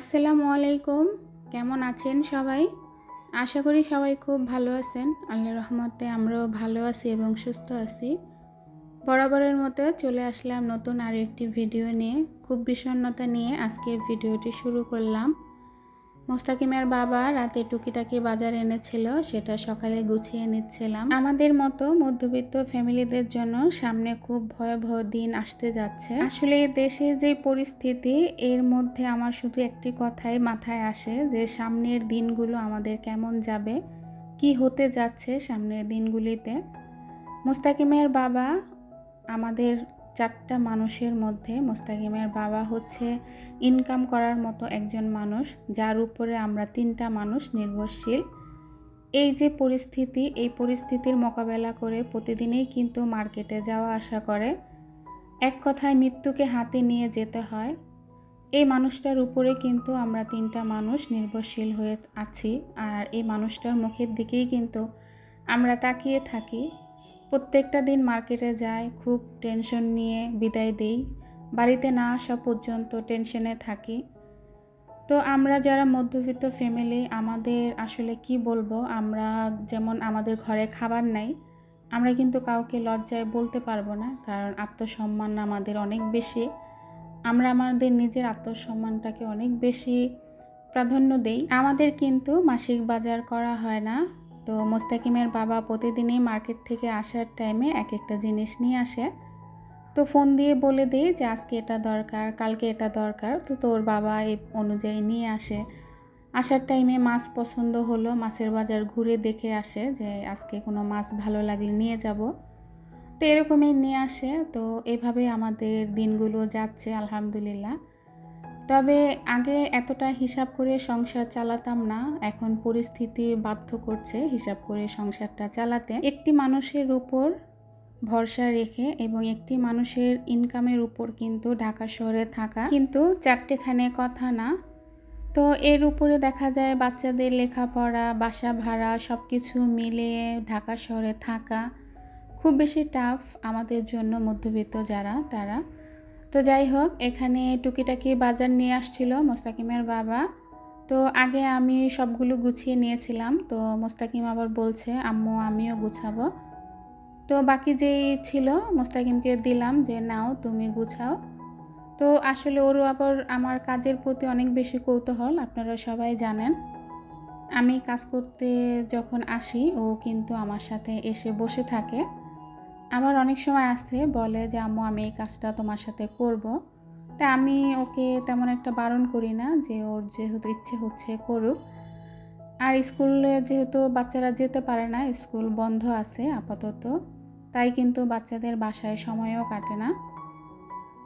আসসালামু আলাইকুম। কেমন আছেন সবাই? আশা করি সবাই খুব ভালো আছেন। আল্লাহ রহমতে আমরাও ভালো আছি এবং সুস্থ আছি। বরাবরের মতো চলে আসলাম নতুন আরও একটি ভিডিও নিয়ে। খুব বিষণ্ণতা নিয়ে আজকের ভিডিওটি শুরু করলাম। মোস্তাকিমের বাবা রাতে টুকিটাকি বাজার এনেছিল, সেটা সকালে গুছিয়ে নিচ্ছিলাম। আমাদের মতো মধ্যবিত্ত ফ্যামিলিদের জন্য সামনে খুব ভয়াবহ দিন আসতে যাচ্ছে। আসলে দেশের যে পরিস্থিতি, এর মধ্যে আমার শুধু একটি কথাই মাথায় আসে যে, সামনের দিনগুলো আমাদের কেমন যাবে, কি হতে যাচ্ছে সামনের দিনগুলিতে। মোস্তাকিমের বাবা আমাদের চারটা মানুষের মধ্যে মোস্তাকিমের বাবা হচ্ছে ইনকাম করার মতো একজন মানুষ, যার উপরে আমরা তিনটা মানুষ নির্ভরশীল। এই যে পরিস্থিতি, এই পরিস্থিতির মোকাবেলা করে প্রতিদিনেই কিন্তু মার্কেটে যাওয়া আসা করে। এক কথায় মৃত্যুকে হাতে নিয়ে যেতে হয়। এই মানুষটার উপরে কিন্তু আমরা তিনটা মানুষ নির্ভরশীল হয়ে আছি, আর এই মানুষটার মুখের দিকেই কিন্তু আমরা তাকিয়ে থাকি। প্রত্যেকটা দিন মার্কেটে যাই, খুব টেনশন নিয়ে বিদায় দেই। বাড়িতে না আসা পর্যন্ত টেনশনে থাকি। তো আমরা যারা মধ্যবিত্ত ফ্যামিলি আমাদের আসলে কি বলব? আমরা যেমন আমাদের ঘরে খাবার নাই, আমরা কিন্তু কাউকে লজ্জায় বলতে পারব না, কারণ আত্মসম্মান আমাদের অনেক বেশি। আমরা আমাদের নিজের আত্মসম্মানটাকে অনেক বেশি প্রাধান্য দেই। আমাদের কিন্তু মাসিক বাজার করা হয় না। তো মোস্তাকিমের বাবা প্রতিদিনই মার্কেট থেকে আসার টাইমে এক একটা জিনিস নিয়ে আসে। তো ফোন দিয়ে বলে দেই যে, আজকে এটা দরকার, কালকে এটা দরকার। তো তোর বাবা এই অনুযায়ী নিয়ে আসে। আসার টাইমে মাছ পছন্দ হলো, মাছের বাজার ঘুরে দেখে আসে যে, আজকে কোনো মাছ ভালো লাগলে নিয়ে যাব। তো এরকমই নিয়ে আসে। তো এভাবে আমাদের দিনগুলো যাচ্ছে, আলহামদুলিল্লাহ। তবে আগে এতটা হিসাব করে সংসার চালাতাম না, এখন পরিস্থিতি বাধ্য করছে হিসাব করে সংসারটা চালাতে। একটি মানুষের উপর ভরসা রেখে এবং একটি মানুষের ইনকামের উপর কিন্তু ঢাকা শহরে থাকা কিন্তু চারটেখানে কথা না। তো এর উপরে দেখা যায় বাচ্চাদের লেখাপড়া, বাসা ভাড়া সব কিছু মিলিয়ে ঢাকা শহরে থাকা খুব বেশি টাফ আমাদের জন্য মধ্যবিত্ত যারা, তারা তো যাই হোক, এখানে টুকিটাকি বাজার নিয়ে আসছিল মোস্তাকিমের বাবা। তো আগে আমি সবগুলো গুছিয়ে নিয়েছিলাম। তো মোস্তাকিম আবার বলছে, আম্মু, আমিও গুছাবো। তো বাকি যেই ছিল, মোস্তাকিমকে দিলাম যে, নাও, তুমি গুছাও। তো আসলে ওরও আবার আমার কাজের প্রতি অনেক বেশি কৌতূহল, আপনারা সবাই জানেন। আমি কাজ করতে যখন আসি, ও কিন্তু আমার সাথে এসে বসে থাকে। আবার অনেক সময় আসে বলে যে, আম্মু, আমি এই কাজটা তোমার সাথে করব। তা আমি ওকে তেমন একটা বারণ করি না যে, ওর যেহেতু ইচ্ছে হচ্ছে করুক। আর স্কুলে যেহেতু বাচ্চারা যেতে পারে না, স্কুল বন্ধ আছে আপাতত। তাই কিন্তু বাচ্চাদের বাসায় সময়ও কাটে না।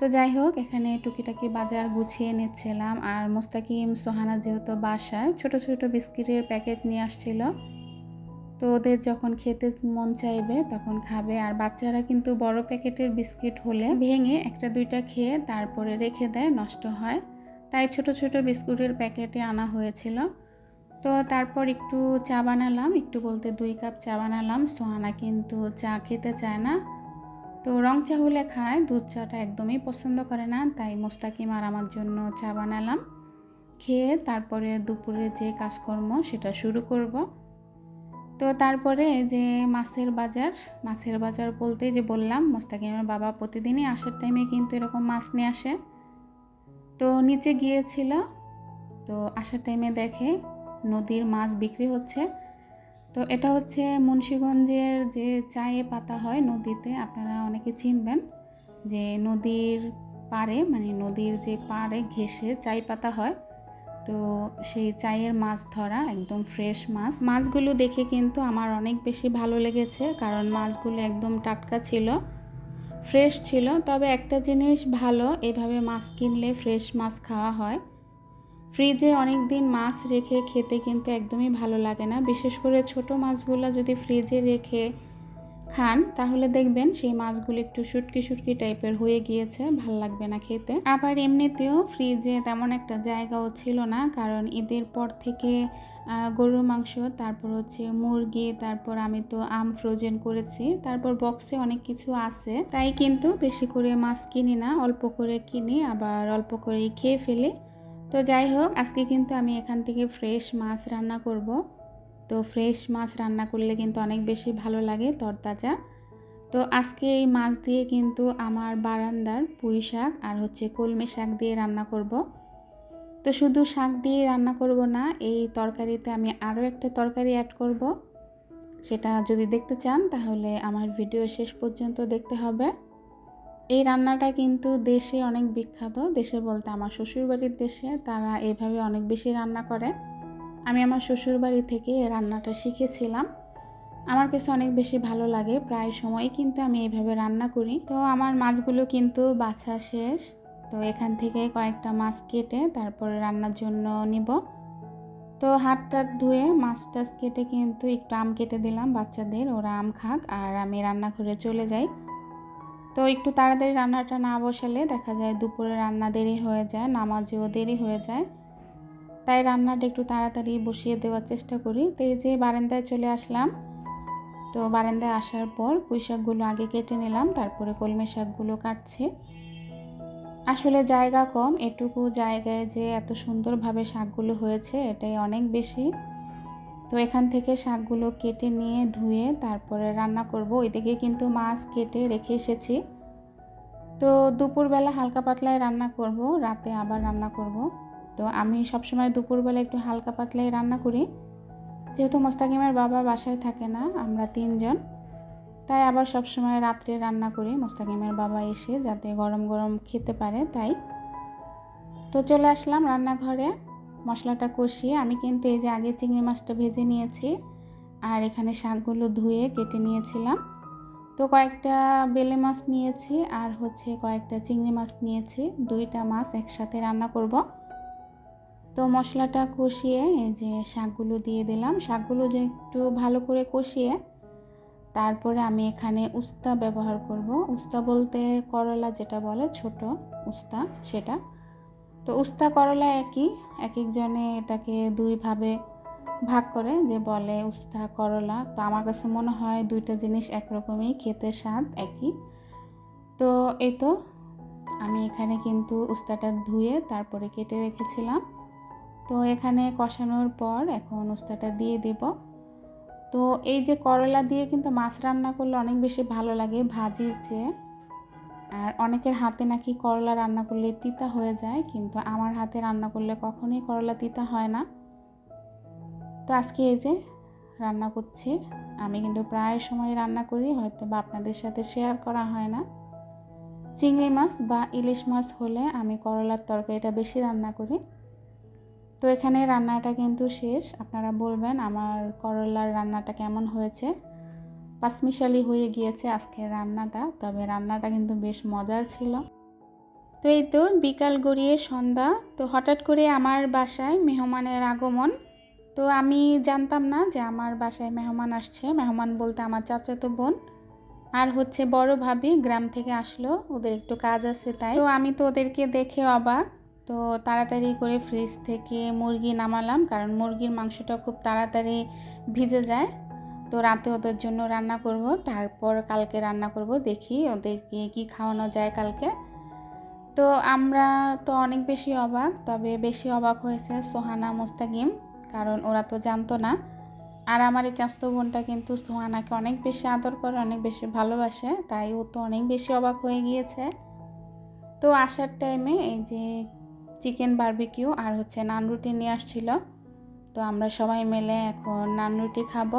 তো যাই হোক, এখানে টুকিটাকি বাজার গুছিয়ে নিচ্ছিলাম। আর মোস্তাকিম, সোহানা যেহেতু বাসায়, ছোট ছোট বিস্কিটের প্যাকেট নিয়ে আসছিল। তো ওদের যখন খেতে মন চাইবে তখন খাবে। আর বাচ্চারা কিন্তু বড় প্যাকেটের বিস্কিট হলে ভেঙে একটা দুইটা খেয়ে তারপরে রেখে দেয়, নষ্ট হয়। তাই ছোট ছোট বিস্কুটের প্যাকেটে আনা হয়েছিল। তো তারপর একটু চা বানালাম, একটু বলতে দুই কাপ চা বানালাম। সোহানা কিন্তু চা খেতে চায় না। তো রং চা হলে খায়, দুধ চাটা একদমই পছন্দ করে না, তাই মোস্তাকিম আর আমার জন্য চা বানালাম। খেয়ে তারপরে দুপুরে যে কাজকর্ম সেটা শুরু করব। তো তারপরে যে মাছের বাজার মাছের বাজার বলতে যে বললাম, মোস্তাকিমের বাবা প্রতিদিনই আসার টাইমে কিন্তু এরকম মাছ নিয়ে আসে। তো নিচে গিয়েছিল, তো আসার টাইমে দেখে নদীর মাছ বিক্রি হচ্ছে। তো এটা হচ্ছে মুন্সীগঞ্জের যে চায়ে পাতা হয় নদীতে, আপনারা অনেকে চিনবেন যে নদীর পাড়ে মানে নদীর যে পাড়ে ঘেসে চাই পাতা হয়। তো সেই চায়ের মাছ ধরা, একদম ফ্রেশ মাছ। মাছগুলো দেখে কিন্তু আমার অনেক বেশি ভালো লেগেছে, কারণ মাছগুলো একদম টাটকা ছিল ফ্রেশ ছিল। তবে একটা জিনিস ভালো, এভাবে মাছ কিনলে ফ্রেশ মাছ খাওয়া হয়। ফ্রিজে অনেক দিন মাছ রেখে খেতে কিন্তু একদমই ভালো লাগে না। বিশেষ করে ছোট মাছগুলো যদি ফ্রিজে রেখে খান, তাহলে দেখবেন সেই মাছগুলো একটু শুটকি শুটকি টাইপের হয়ে গিয়েছে, ভালো লাগবে না খেতে। আবার এমনিতেও ফ্রিজে তেমন একটা জায়গাও ছিল না, কারণ ঈদের পর থেকে গরুর মাংস, তারপর হচ্ছে মুরগি, তারপর আমি তো আম ফ্রোজেন করেছি, তারপর বক্সে অনেক কিছু আছে। তাই কিন্তু বেশি করে মাছ কিনি না, অল্প করে কিনি, আবার অল্প করেই খেয়ে ফেলি। তো যাই হোক, আজকে কিন্তু আমি এখান থেকে ফ্রেশ মাছ রান্না করব। তো ফ্রেশ মাছ রান্না করলে কিন্তু অনেক বেশি ভালো লাগে তরতাজা। তো আজকে এই মাছ দিয়ে কিন্তু আমার বারান্দার পুঁই শাক আর হচ্ছে কলমি শাক দিয়ে রান্না করব। তো শুধু শাক দিয়ে রান্না করব না, এই তরকারিতে আমি আরও একটা তরকারি অ্যাড করব। সেটা যদি দেখতে চান তাহলে আমার ভিডিও শেষ পর্যন্ত দেখতে হবে। এই রান্নাটা কিন্তু দেশে অনেক বিখ্যাত, দেশে বলতে আমার শ্বশুরবাড়ির দেশে, তারা এভাবে অনেক বেশি রান্না করে। আমি আমার শ্বশুরবাড়ি থেকে রান্নাটা শিখেছিলাম। আমার কাছে অনেক বেশি ভালো লাগে, প্রায় সময় কিন্তু আমি এইভাবে রান্না করি। তো আমার মাছগুলো কিন্তু বাছা শেষ। তো এখান থেকে কয়েকটা মাছ কেটে তারপরে রান্নার জন্য নিব। তো হাত টাত ধুয়ে মাছ টাছ কেটে কিন্তু একটু আম কেটে দিলাম বাচ্চাদের, ওরা আম খাক আর আমি রান্না রান্নাঘরে চলে যাই। তো একটু তাড়াতাড়ি রান্নাটা না বসালে দেখা যায় দুপুরে রান্না দেরি হয়ে যায়, নামাজেও দেরি হয়ে যায়। তাই রান্নাটা একটু তাড়াতাড়ি বসিয়ে দেওয়ার চেষ্টা করি। তো এই যে বারান্দায় চলে আসলাম। তো বারান্দায় আসার পর পুঁই শাকগুলো আগে কেটে নিলাম, তারপরে কলমি শাকগুলো কাটছি। আসলে জায়গা কম, এটুকু জায়গায় যে এত সুন্দরভাবে শাকগুলো হয়েছে এটাই অনেক বেশি। তো এখান থেকে শাকগুলো কেটে নিয়ে ধুয়ে তারপরে রান্না করব। ওইদিকে কিন্তু মাছ কেটে রেখে এসেছি। তো দুপুরবেলা হালকা পাতলায় রান্না করব, রাতে আবার রান্না করব। তো আমি সবসময় দুপুরবেলা একটু হালকা পাতলাই রান্না করি। যেহেতু মোস্তাকিমের বাবা বাসায় থাকে না, আমরা তিনজন। তাই আবার সবসময় রাত্রে রান্না করি, মোস্তাকিমের বাবা এসে যাতে গরম গরম খেতে পারে তাই। তো চলে আসলাম রান্নাঘরে, মশলাটা কষিয়ে। আমি কিন্তু এই যে আগে চিংড়ি মাছটা ভেজে নিয়েছি, আর এখানে শাকগুলো ধুয়ে কেটে নিয়েছিলাম। তো কয়েকটা বেলে মাছ নিয়েছি, আর হচ্ছে কয়েকটা চিংড়ি মাছ নিয়েছি। দুইটা মাছ একসাথে রান্না করব। তো মশলাটা কষিয়ে যে শাকগুলো দিয়ে দিলাম। শাকগুলো যে একটু ভালো করে কষিয়ে তারপরে আমি এখানে উস্তা ব্যবহার করব। উস্তা বলতে করলা যেটা বলে, ছোট উস্তা সেটা। তো উস্তা করলা একই এক একজনে এটাকে দুইভাবে ভাগ করে যে বলে উস্তা করলা। তো আমার কাছে মনে হয় দুইটা জিনিস একরকমই, খেতে স্বাদ একই। তো এই তো, আমি এখানে কিন্তু উস্তাটা ধুয়ে তারপরে কেটে রেখেছিলাম। তো এখানে কষানোর পর এখন উস্তাটা দিয়ে দেব। তো এই যে করলা দিয়ে কিন্তু মাছ রান্না করলে অনেক বেশি ভালো লাগে ভাজির চেয়ে। আর অনেকের হাতে নাকি করলা রান্না করলে তিতা হয়ে যায়, কিন্তু আমার হাতে রান্না করলে কখনোই করলা তিতা হয় না। তো আজকে এই যে রান্না করছি। আমি কিন্তু প্রায় সময় রান্না করি, হয়তো বা আপনাদের সাথে শেয়ার করা হয় না। চিংড়ি মাছ বা ইলিশ মাছ হলে আমি করলার তরকারিটা বেশি রান্না করি। তো এখানে রান্নাটা কিন্তু শেষ। আপনারা বলবেন, আমার করলার রান্নাটা কেমন হয়েছে? পাঁচমিশালি হয়ে গিয়েছে আজকের রান্নাটা, তবে রান্নাটা কিন্তু বেশ মজার ছিল। তো এই তো, বিকাল গড়িয়ে সন্ধ্যা। তো হঠাৎ করে আমার বাসায় মেহমানের আগমন। তো আমি জানতাম না যে আমার বাসায় মেহমান আসছে। মেহমান বলতে আমার চাচাতো বোন আর হচ্ছে বড় ভাবি গ্রাম থেকে আসলো। ওদের একটু কাজ আছে তাই। তো আমি তো ওদেরকে দেখে অবাক তো তাড়াতাড়ি করে ফ্রিজ থেকে মুরগি নামালাম, কারণ মুরগির মাংসটা খুব তাড়াতাড়ি ভিজে যায়। তো রাতে ওদের জন্য রান্না করব, তারপর কালকে রান্না করব, দেখি ওদেরকে কি খাওয়ানো যায় কালকে। তো আমরা তো অনেক বেশি অবাক, তবে বেশি অবাক হয়েছে সোহানা মোস্তাকিম, কারণ ওরা তো জানতো না। আর আমার এই চাস্ত বোনটা কিন্তু সোহানাকে অনেক বেশি আদর করে, অনেক বেশি ভালোবাসে, তাই ও তো অনেক বেশি অবাক হয়ে গিয়েছে। তো আসার টাইমে এই যে চিকেন বারবিকিউ আর হচ্ছে নান রুটি নিয়ে আসছিল। তো আমরা সবাই মিলে এখন নান রুটি খাব।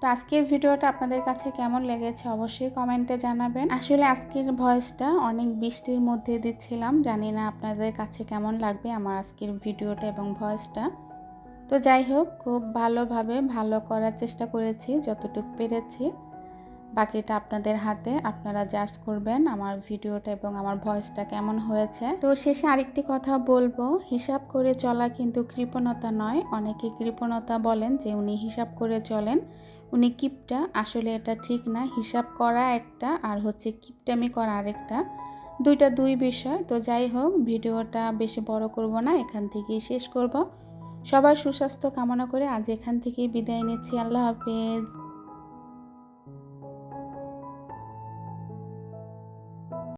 তো আজকের ভিডিওটা আপনাদের কাছে কেমন লেগেছে অবশ্যই কমেন্টে জানাবেন। আসলে আজকের ভয়েসটা অনেক বৃষ্টির মধ্যে দিচ্ছিলাম, জানি না আপনাদের কাছে কেমন লাগবে আমার আজকের ভিডিওটা এবং ভয়েসটা। তো যাই হোক, খুব ভালোভাবে ভালো করার চেষ্টা করেছি, যতটুকু পেরেছি। বাকিটা আপনাদের হাতে। আপনারা জাজ করবেন আমার ভিডিওটা এবং আমার ভয়েসটা কেমন হয়েছে। তো শেষে আরেকটি কথা বলব। হিসাব করে চলা কিন্তু কৃপণতা নয়। অনেকে কৃপণতা বলেন যে উনি হিসাব করে চলেন। উনি কিপটা। আসলে এটা ঠিক না। হিসাব করা একটা আর হচ্ছে কিপটামি করা আরেকটা। দুইটা দুই বিষয়। তো যাই হোক, ভিডিওটা বেশি বড় করব না। এখান থেকেই শেষ করব। সবার সুস্বাস্থ্য কামনা করে আজ এখান থেকেই বিদায় নিচ্ছি। আল্লাহ হাফেজ।